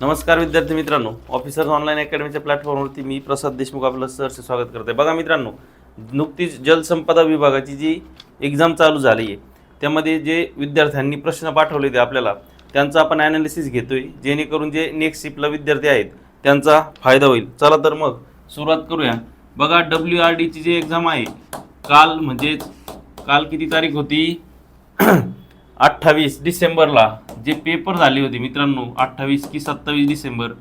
नमस्कार विद्यार्थी मित्रांनो. ऑफिसर्स ऑनलाईन अकॅडमीच्या प्लॅटफॉर्मवरती मी प्रसाद देशमुख आपलं सरचे स्वागत करते. बघा मित्रांनो नुकतीच जलसंपदा विभागाची जी एक्झाम चालू झाली आहे त्यामध्ये जे विद्यार्थ्यांनी प्रश्न पाठवले ते आपल्याला त्यांचा आपण ॲनालिसिस घेतोय जेणेकरून जे नेक्स्ट शिपला विद्यार्थी आहेत त्यांचा फायदा होईल. चला तर मग सुरुवात करूया. बघा डब्ल्यू आर डीची जी एक्झाम आहे काल म्हणजे काल किती तारीख होती? अठ्ठावीस डिसेंबरला जे पेपर झाले होते मित्रांनो अठ्ठावीस की सत्तावीस डिसेंबर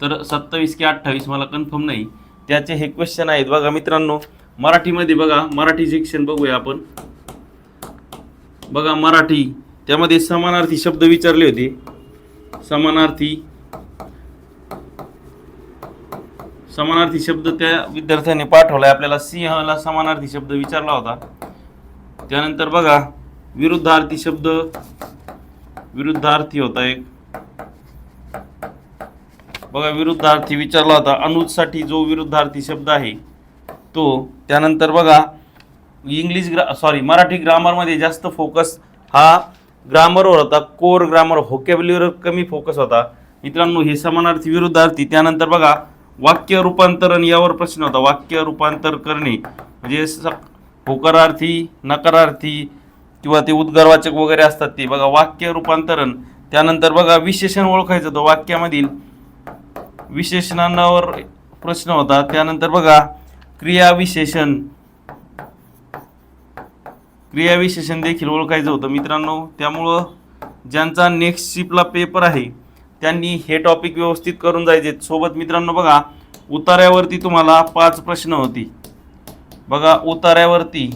तर सत्तावीस की अठ्ठावीस मला कन्फर्म नाही. त्याचे हे क्वेश्चन आहेत बघा मित्रांनो मराठीमध्ये बघा मराठी शिक्षण बघूया आपण. बघा मराठी त्यामध्ये समानार्थी शब्द विचारले होते. समानार्थी समानार्थी शब्द त्या विद्यार्थ्यांनी पाठवलाय. आपल्याला सिंहला समानार्थी शब्द विचारला होता. त्यानंतर बघा विरुद्धार्थी शब्द विरुद्धार्थी होता एक. बघा विरुद्धार्थी विचारला होता अनुजसाठी जो विरुद्धार्थी शब्द आहे तो त्यानंतर बघा इंग्लिश ग्रा सॉरी मराठी ग्रामरमध्ये जास्त फोकस हा ग्रामरवर होता कोर ग्रामर होकेबलीवर कमी फोकस होता. मित्रांनो हे समानार्थी विरुद्धार्थी त्यानंतर बघा वाक्य रूपांतरण यावर प्रश्न होता. वाक्य रूपांतर करणे म्हणजे होकारार्थी नकारार्थी किंवा ते उद्गारवाचक वगैरे असतात ते. बघा वाक्य रूपांतरण. त्यानंतर बघा विशेषण ओळखायचं होतं वाक्यामधील. विशेषणांवर प्रश्न होता. त्यानंतर बघा क्रियाविशेषण क्रियाविशेषण देखील ओळखायचं होतं मित्रांनो. त्यामुळं ज्यांचा नेक्स्ट शिपला पेपर आहे त्यांनी हे टॉपिक व्यवस्थित करून जायचे. सोबत मित्रांनो बघा उतार्यावरती तुम्हाला पाच प्रश्न होती. बघा उतार्यावरती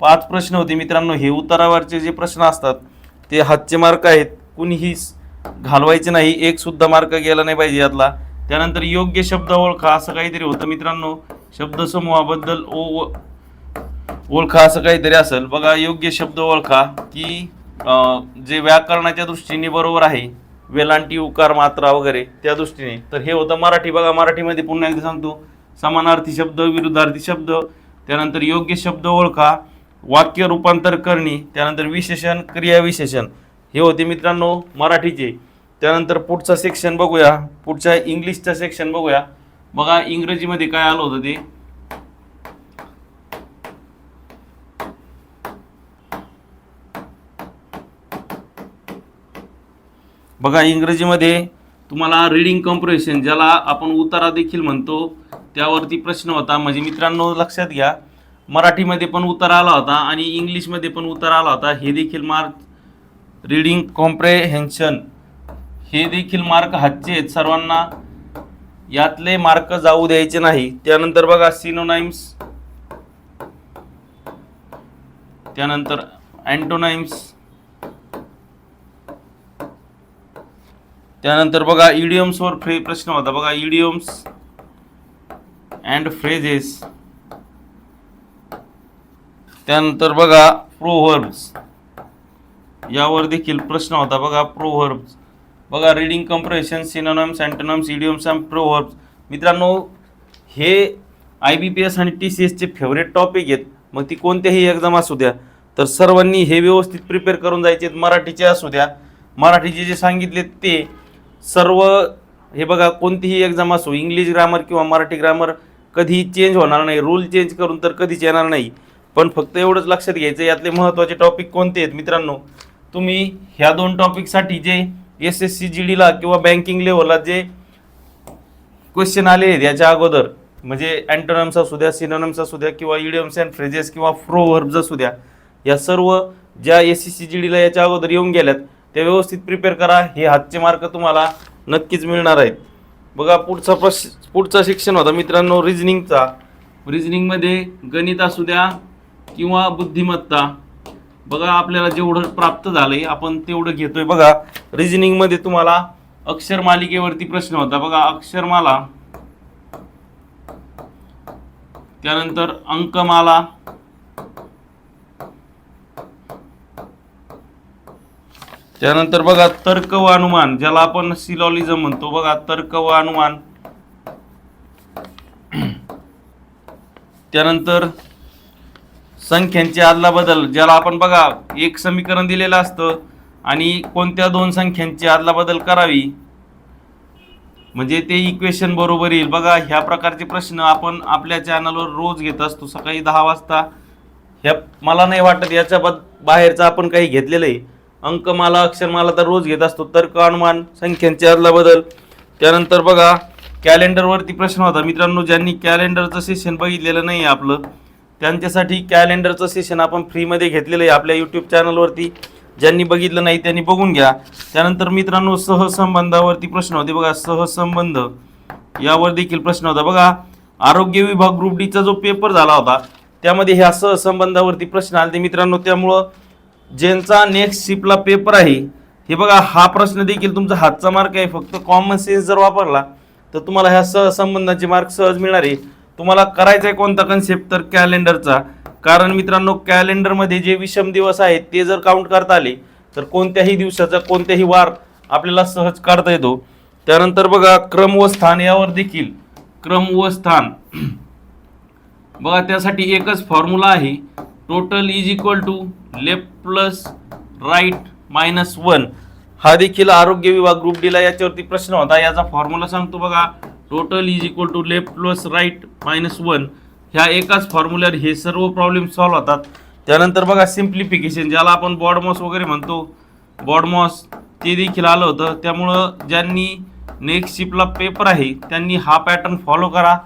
पाच प्रश्न होते. मित्रांनो हे उतारावरचे जे प्रश्न असतात ते हातचे मार्क आहेत. कुणीही घालवायचे नाही. एक सुद्धा मार्क गेला नाही पाहिजे यातला. त्यानंतर योग्य शब्द ओळखा असं काहीतरी होतं. मित्रांनो शब्दसमूहाबद्दल ओ ओळखा असं काहीतरी असेल. बघा योग्य शब्द ओळखा की जे व्याकरणाच्या दृष्टीने बरोबर आहे वेलांटी उकार मात्रा वगैरे त्या दृष्टीने. तर हे होतं मराठी. बघा मराठीमध्ये पुन्हा एकदा सांगतो. समानार्थी शब्द विरुद्धार्थी शब्द. त्यानंतर योग्य शब्द ओळखा. वाक्य रूपांतर करणे त्यानंतर विशेषण क्रियाविशेषण हे होते मित्रांनो मराठीचे. त्यानंतर पुढचा सेक्शन बघूया. पुढच्या इंग्लिशचा सेक्शन बघूया. बघा इंग्रजीमध्ये काय आलं होतं ते? बघा इंग्रजीमध्ये तुम्हाला रीडिंग कॉम्प्रेशन ज्याला आपण उतारा देखील म्हणतो त्यावरती प्रश्न होता. म्हणजे मित्रांनो लक्षात घ्या. मराठीमध्ये पण उतारा आला होता आणि इंग्लिशमध्ये पण उतारा आला होता. हे देखील मार्क रीडिंग कॉम्प्रेहेन्शन. हे देखील मार्क हातचे आहेत. सर्वांना यातले मार्क जाऊ द्यायचे नाही. त्यानंतर बघा सिनोनाइम्स त्यानंतर अँटोनाइम्स त्यानंतर बघा इडियम्सवर फ्रे प्रश्न होता. बघा इडियम्स अँड फ्रेजेस त्यानंतर बघा प्रोव्हर्ब्स यावर देखील प्रश्न होता बघा प्रोव्हर्ब्स बघा reading comprehension synonyms antonyms idioms and proverbs मित्रांनो हे आय बी पी एस आणि टी सी एसचे फेवरेट टॉपिक आहेत. मग ती कोणत्याही एक्झाम असू द्या तर सर्वांनी हे व्यवस्थित प्रिपेअर करून जायचे आहेत. मराठीचे असू द्या. मराठीचे जे सांगितले ते सर्व हे बघा कोणतीही एक्झाम असो इंग्लिश ग्रामर किंवा मराठी ग्रामर कधी चेंज होणार नाही रूल चेंज करून तर कधीच येणार नाही. पण फक्त एवढंच लक्षात घ्यायचं यातले महत्त्वाचे टॉपिक कोणते आहेत? मित्रांनो तुम्ही ह्या दोन टॉपिकसाठी जे एस एस सी जी डीला किंवा बँकिंग लेवलला जे क्वेश्चन आले आहेत याच्या अगोदर म्हणजे अँटोनम्स असू द्या सिनोनम्स असू द्या किंवा इडियम्स अँड फ्रेजेस किंवा फ्रोवर्ब्स असू द्या या सर्व ज्या एस एस सी जी डीला याच्या अगोदर येऊन गेल्यात त्या व्यवस्थित प्रिपेअर करा. हे हातचे मार्क तुम्हाला नक्कीच मिळणार आहेत. बघा पुढचा प्रश पुढचा शिक्षण होता मित्रांनो रिजनिंगचा रिजनिंगमध्ये गणित असू द्या किंवा बुद्धिमत्ता बघा आपल्याला जेवढं प्राप्त झालंय आपण तेवढं घेतोय. बघा रिजनिंगमध्ये तुम्हाला अक्षर मालिकेवरती प्रश्न होता. बघा अक्षरमाला त्यानंतर अंकमाला त्यानंतर बघा तर्क व अनुमान ज्याला आपण सिलॉलिझम म्हणतो. बघा तर्क व अनुमान त्यानंतर संख्यांची अदलाबदल ज्याला आपण बघा एक समीकरण दिलेलं असतं आणि कोणत्या दोन संख्यांची अदलाबदल करावी? म्हणजे ते इक्वेशन बरोबर येईल. बघा ह्या प्रकारचे प्रश्न आपण आपल्या चॅनलवर रोज घेत असतो सकाळी दहा वाजता. ह्या मला नाही वाटत याच्या बद बाहेरचं आपण काही घेतलेलं आहे अंकमाला अक्षरमाला तर रोज घेत असतो. तर्क अनुमान संख्यांचे आदला बदल. त्यानंतर बघा कॅलेंडरवरती प्रश्न होता. मित्रांनो ज्यांनी कॅलेंडरचं सेशन बघितलेलं नाही आपलं त्यांच्यासाठी कॅलेंडरचं सेशन आपण फ्रीमध्ये घेतलेलं आहे आपल्या यूट्यूब चॅनलवरती ज्यांनी बघितलं नाही त्यांनी बघून घ्या. त्यानंतर मित्रांनो सहसंबंधावरती प्रश्न होते बघा. सहसंबंध. यावर देखील प्रश्न होता बघा. आरोग्य विभाग ग्रुप डीचा जो पेपर झाला होता त्यामध्ये ह्या सहसंबंधावरती प्रश्न आले मित्रांनो. त्यामुळं ज्यांचा नेक्स्ट शिपला पेपर आहे हे बघा हा प्रश्न देखील तुमचा हातचा मार्क आहे. फक्त कॉमन सेन्स जर वापरला तर तुम्हाला ह्या सहसंबंधाचे मार्क सहज मिळणार आहे. तुम्हाला करायचा आहे कोणता कन्सेप्ट तर कॅलेंडरचा कारण मित्रांनो कॅलेंडरमध्ये जे विषम दिवस आहेत ते जर काउंट करता आले तर कोणत्याही दिवसाचा कोणत्याही वार आपल्याला सहज काढता येतो. त्यानंतर बघा क्रम व स्थान यावर देखील. क्रम व स्थान बघा त्यासाठी एकच फॉर्म्युला आहे. Total is equal to left plus right minus one हा देखील आरोग्य विभाग ग्रुप डीला याच्यावरती प्रश्न होता. याचा फॉर्म्युला सांगतो बघा. Total is equal to left plus right minus one. ह्या एकाच फॉर्म्युल्यावर हे सर्व प्रॉब्लेम सॉल्व्ह होतात. त्यानंतर बघा सिम्प्लिफिकेशन ज्याला आपण बॉडमॉस वगैरे म्हणतो. बॉडमॉस ते देखील आलं होतं. त्यामुळं ज्यांनी नेक्स्ट शिपला पेपर आहे त्यांनी हा पॅटर्न फॉलो करा.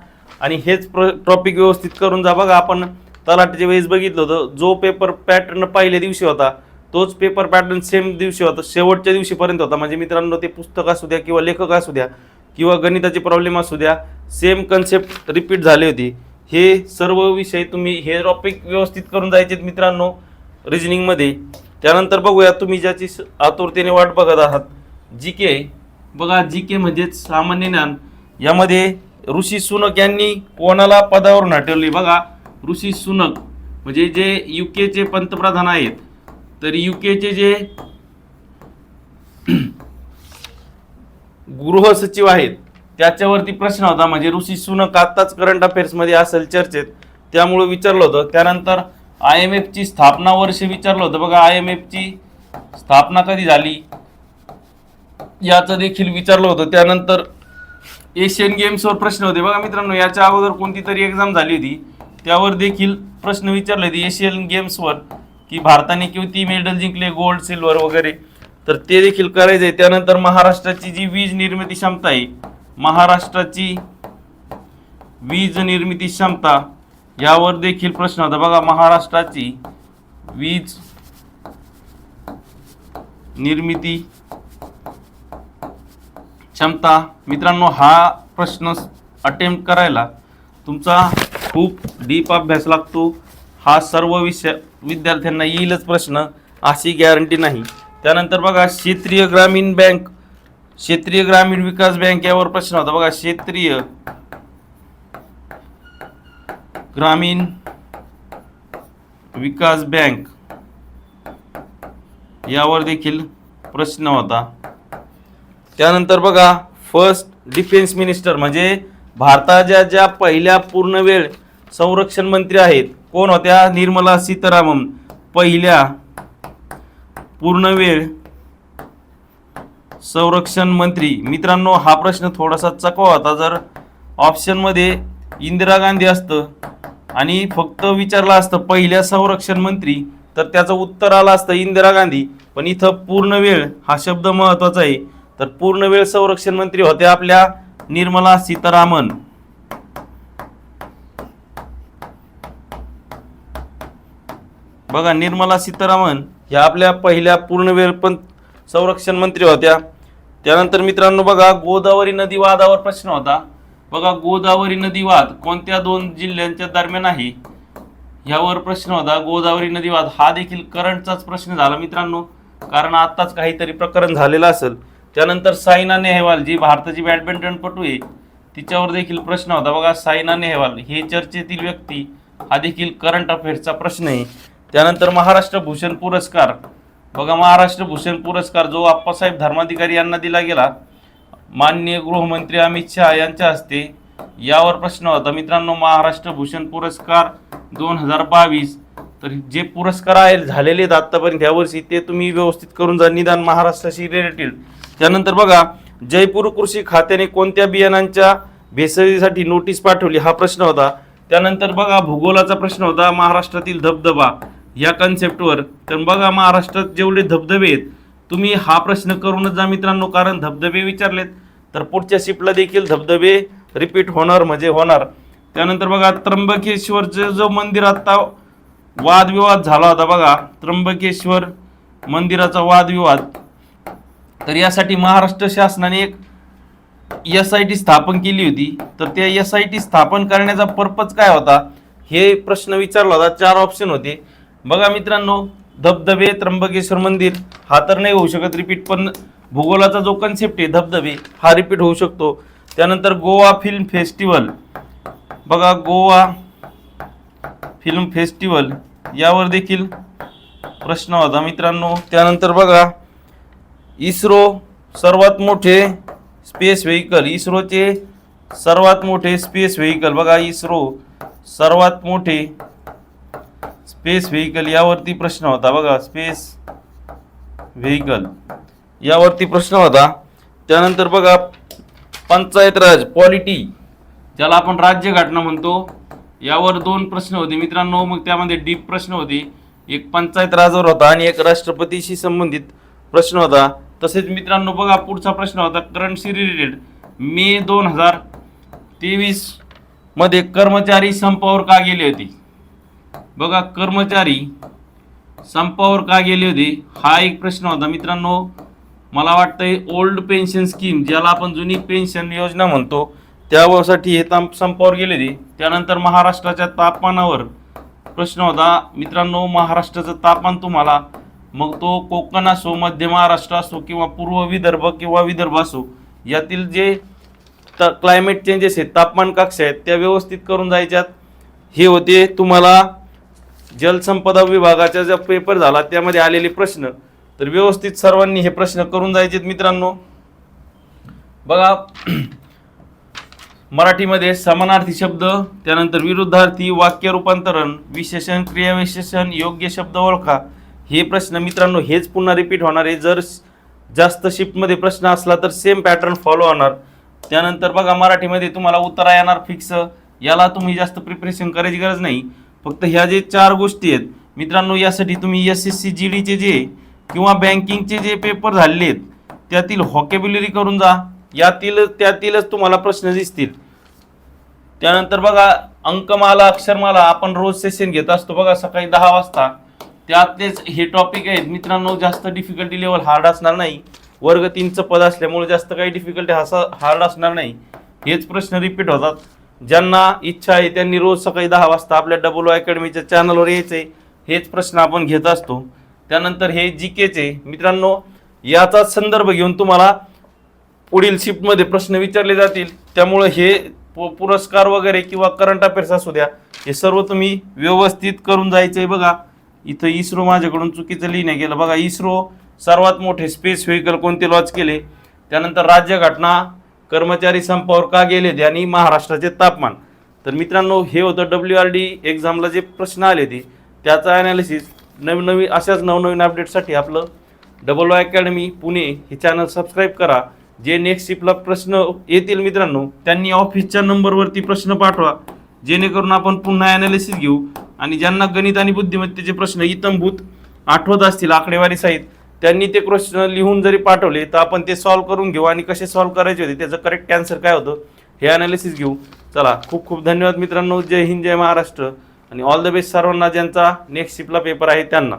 आणि हेच प्र टॉपिक व्यवस्थित करून जा. बघा आपण तलाठीच्या वेळेस बघितलं होतं. जो पेपर पॅटर्न पहिल्या दिवशी होता तोच पेपर पॅटर्न सेम दिवशी होता. शेवटच्या दिवशीपर्यंत होता. म्हणजे मित्रांनो ते पुस्तक असू द्या किंवा लेखक असू द्या किंवा गणिताचे प्रॉब्लेम असू द्या सेम कन्सेप्ट रिपीट झाले होते. हे सर्व विषय तुम्ही हे टॉपिक व्यवस्थित करून जायचे मित्रांनो रिजनिंगमध्ये त्यानंतर बघूया तुम्ही ज्याची आतुरतेने वाट बघत आहात. जी के बघा जी के म्हणजेच सामान्य ज्ञान. यामध्ये ऋषी सुनक यांनी कोणाला पदावरून हटवली बघा ऋषी सुनक म्हणजे जे यू केचे पंतप्रधान आहेत. तर यू केचे जे गृहसचिव आहेत. त्याच्यावरती प्रश्न होता. म्हणजे ऋषी सुनक आत्ताच करंट अफेअर्समध्ये असेल चर्चेत? त्यामुळं विचारलं होतं. त्यानंतर आय एम एफची स्थापना वर्ष विचारलं होतं. बघा आय एम एफची स्थापना कधी झाली? याचं देखील विचारलं होतं. त्यानंतर एशियन गेम्सवर प्रश्न होते. बघा मित्रांनो याच्या अगोदर कोणती तरी एक्झाम झाली होती. त्यावर देखील प्रश्न विचारले होते एशियन गेम्सवर की भारताने किती मेडल जिंकले? गोल्ड सिल्वर वगैरे. तर ते देखील करायचं आहे त्यानंतर महाराष्ट्राची जी वीज निर्मिती क्षमता आहे महाराष्ट्राची वीज निर्मिती क्षमता यावर देखील प्रश्न होता. बघा महाराष्ट्राची वीज निर्मिती क्षमता मित्रांनो हा प्रश्न अटेम्प्ट करायला तुमचा खूप डीप अभ्यास लागतो. हा सर्व विषय विद्यार्थ्यांना येईलच प्रश्न अशी गॅरंटी नाही. त्यानंतर बघा क्षेत्रीय ग्रामीण बँक. क्षेत्रीय ग्रामीण विकास बँक यावर प्रश्न होता. बघा क्षेत्रीय ग्रामीण विकास बँक यावर देखील प्रश्न होता. त्यानंतर बघा फर्स्ट डिफेन्स मिनिस्टर म्हणजे भारताच्या ज्या पहिल्या पूर्ण वेळ संरक्षण मंत्री आहेत कोण होत्या? निर्मला सीतारामन. पहिल्या पूर्ण वेळ. संरक्षण मंत्री मित्रांनो हा प्रश्न थोडासा चकवा होता. जर ऑप्शनमध्ये इंदिरा गांधी असतं आणि फक्त विचारलं असतं पहिल्या संरक्षण मंत्री तर त्याचं उत्तर आलं असतं इंदिरा गांधी. पण इथं पूर्ण वेळ हा शब्द महत्त्वाचा आहे. तर पूर्ण वेळ संरक्षण मंत्री होत्या आपल्या निर्मला सीतारामन. बघा निर्मला सीतारामन ह्या आपल्या पहिल्या पूर्णवेळ पण संरक्षण मंत्री होत्या. त्यानंतर मित्रांनो बघा गोदावरी नदी वादावर प्रश्न होता. बघा गोदावरी नदी वाद कोणत्या दोन जिल्ह्यांच्या दरम्यान आहे? ह्यावर प्रश्न होता. गोदावरी नदी वाद हा देखील करंटचाच प्रश्न झाला मित्रांनो. कारण आत्ताच काहीतरी प्रकरण झालेलं असेल. त्यानंतर सायना नेहवाल जी भारताची बॅडमिंटनपटू आहे तिच्यावर देखील प्रश्न होता. बघा सायना नेहवाल हे चर्चेतील व्यक्ती हा देखील करंट अफेअर्सचा प्रश्न आहे. त्यानंतर महाराष्ट्र भूषण पुरस्कार. बघा महाराष्ट्र भूषण पुरस्कार जो आप्पासाहेब धर्माधिकारी यांना दिला गेला माननीय गृहमंत्री अमित शहा यांच्या हस्ते यावर प्रश्न होता मित्रांनो महाराष्ट्र भूषण पुरस्कार दोन हजार बावीस तर जे पुरस्कार आहे झालेले आहेत आत्तापर्यंत यावर्षी ते तुम्ही व्यवस्थित करून जा निदान महाराष्ट्राशी रिलेटेड त्यानंतर बघा जयपूर कृषी खात्याने कोणत्या बियाणांच्या भेसळीसाठी नोटीस पाठवली हा प्रश्न होता. त्यानंतर बघा भूगोलाचा प्रश्न होता महाराष्ट्रातील धबधबा. या कन्सेप्टवर तर बघा महाराष्ट्रात जेवढे धबधबे आहेत तुम्ही हा प्रश्न करूनच जा मित्रांनो कारण धबधबे विचारलेत. तर पुढच्या शिपला देखील धबधबे रिपीट होणार म्हणजे होणार. त्यानंतर बघा त्र्यंबकेश्वरचं जो मंदिर आता वादविवाद झाला होता बघा त्र्यंबकेश्वर मंदिराचा वादविवाद. तर यासाठी महाराष्ट्र शासनाने एक एस आय टी स्थापन केली होती. तर त्या एस आय टी स्थापन करण्याचा पर्पज काय होता? हे प्रश्न विचारला होता चार ऑप्शन होते. बघा मित्रांनो धबधबे त्र्यंबकेश्वर मंदिर हा तर नाही होऊ शकत रिपीट पण भूगोलाचा जो कन्सेप्ट आहे धबधबे हा रिपीट होऊ शकतो. त्यानंतर गोवा फिल्म फेस्टिवल बघा गोवा फिल्म फेस्टिवल यावर देखील प्रश्न होता मित्रांनो. त्यानंतर बघा इस्रो सर्वात मोठे स्पेस व्हेकल इस्रोचे सर्वात मोठे स्पेस व्हेकल बघा इस्रो सर्वात मोठे स्पेस व्हेकल यावरती प्रश्न होता बघा स्पेस व्हेकल यावरती प्रश्न होता. त्यानंतर बघा पंचायत राज पॉलिटी ज्याला आपण राज्यघटना म्हणतो यावर दोन प्रश्न होते मित्रांनो. मग त्यामध्ये डीप प्रश्न होते. एक पंचायत राजावर होता आणि एक राष्ट्रपतीशी संबंधित प्रश्न होता. तसेच मित्रांनो बघा पुढचा प्रश्न होता करंटशी रिलेटेड मे दोन हजार तेवीसमध्ये कर्मचारी संपावर का गेले होते? बघा कर्मचारी संपावर का गेले होते? हा एक प्रश्न होता. मित्रांनो मला वाटतंय ओल्ड पेन्शन स्कीम ज्याला आपण जुनी पेन्शन योजना म्हणतो त्यासाठी हे ताप संपावर गेले होते. त्यानंतर महाराष्ट्राच्या तापमानावर प्रश्न होता. मित्रांनो महाराष्ट्राचं तापमान तुम्हाला मग तो कोकण असो मध्य महाराष्ट्र असो किंवा पूर्व विदर्भ किंवा विदर्भ असो यातील जे क्लायमेट चेंजेस आहेत तापमान कक्षा आहेत त्या व्यवस्थित करून जायच्यात. हे होते तुम्हाला जलसंपदा विभागाचा जो पेपर झाला त्यामध्ये आलेले प्रश्न. तर व्यवस्थित सर्वांनी हे प्रश्न करून जायचेत मित्रांनो. बघा मराठीमध्ये समानार्थी शब्द त्यानंतर विरुद्धार्थी वाक्य रूपांतरण विशेषण क्रियाविशेषण योग्य शब्द ओळखा. हे प्रश्न मित्रांनो हेच पुन्हा रिपीट होणार आहे. जर जास्त शिफ्टमध्ये प्रश्न असला तर सेम पॅटर्न फॉलो होणार. त्यानंतर बघा मराठीमध्ये तुम्हाला उत्तरा येणार फिक्स याला तुम्ही जास्त प्रिपरेशन करायची गरज नाही. फक्त ह्या जे चार गोष्टी आहेत मित्रांनो यासाठी तुम्ही एस एस सी जी डीचे जे किंवा बँकिंगचे जे पेपर झालेले आहेत त्यातील हॉकेबिलरी करून जा. यातील त्यातीलच तुम्हाला प्रश्न दिसतील. त्यानंतर बघा अंकमाला अक्षरमाला आपण रोज सेशन घेत असतो. बघा सकाळी दहा वाजता. त्यातलेच हे टॉपिक आहेत. मित्रांनो जास्त डिफिकल्टी लेवल हार्ड असणार नाही. वर्ग तीनचं पद असल्यामुळे जास्त काही डिफिकल्टी हा हार्ड असणार नाही. हेच प्रश्न रिपीट होतात. ज्यांना इच्छा आहे त्यांनी रोज सकाळी दहा वाजता आपल्या डबल ओ अकॅडमीच्या चॅनलवर यायचे हेच प्रश्न आपण घेत असतो. त्यानंतर हे जी केचे मित्रांनो याचा संदर्भ घेऊन तुम्हाला पुढील शिफ्टमध्ये प्रश्न विचारले जातील. त्यामुळं हे पु- पुरस्कार वगैरे किंवा करंट अफेअर्स असू द्या हे सर्व तुम्ही व्यवस्थित करून जायचं आहे बघा. इथं इस्रो माझ्याकडून चुकीचं लिहिण्या गेलं. बघा इस्रो सर्वात मोठे स्पेस व्हेकल कोणते लॉन्च केले? त्यानंतर राज्यघटना कर्मचारी संपावर का गेले ते आणि महाराष्ट्राचे तापमान. तर मित्रांनो हे होतं डब्ल्यू आर डी एक्झामला जे प्रश्न आले ते. त्याचा ॲनालिसिस नवीन नवीन अशाच नवनवीन अपडेटसाठी आपलं डबल वाय अकॅडमी पुणे हे चॅनल सबस्क्राईब करा. जे नेक्स्ट शिपला प्रश्न येतील मित्रांनो त्यांनी ऑफिसच्या नंबरवरती प्रश्न पाठवा. जेणेकरून आपण पुन्हा ॲनालिसिस घेऊ. आणि ज्यांना गणित आणि बुद्धिमत्तेचे प्रश्न इतंभूत आठवत असतील आकडेवारी सहित त्यांनी ते क्वेश्चन लिहून जरी पाठवले तर आपण ते सॉल्व्ह करून घेऊ. आणि कसे सॉल्व्ह करायचे होते त्याचं करेक्ट आन्सर काय होतं हे ॲनालिसिस घेऊ. चला खूप खूप धन्यवाद मित्रांनो. जय हिंद जय महाराष्ट्र. आणि ऑल द बेस्ट सर्वांना ज्यांचा नेक्स्ट शिपला पेपर आहे त्यांना.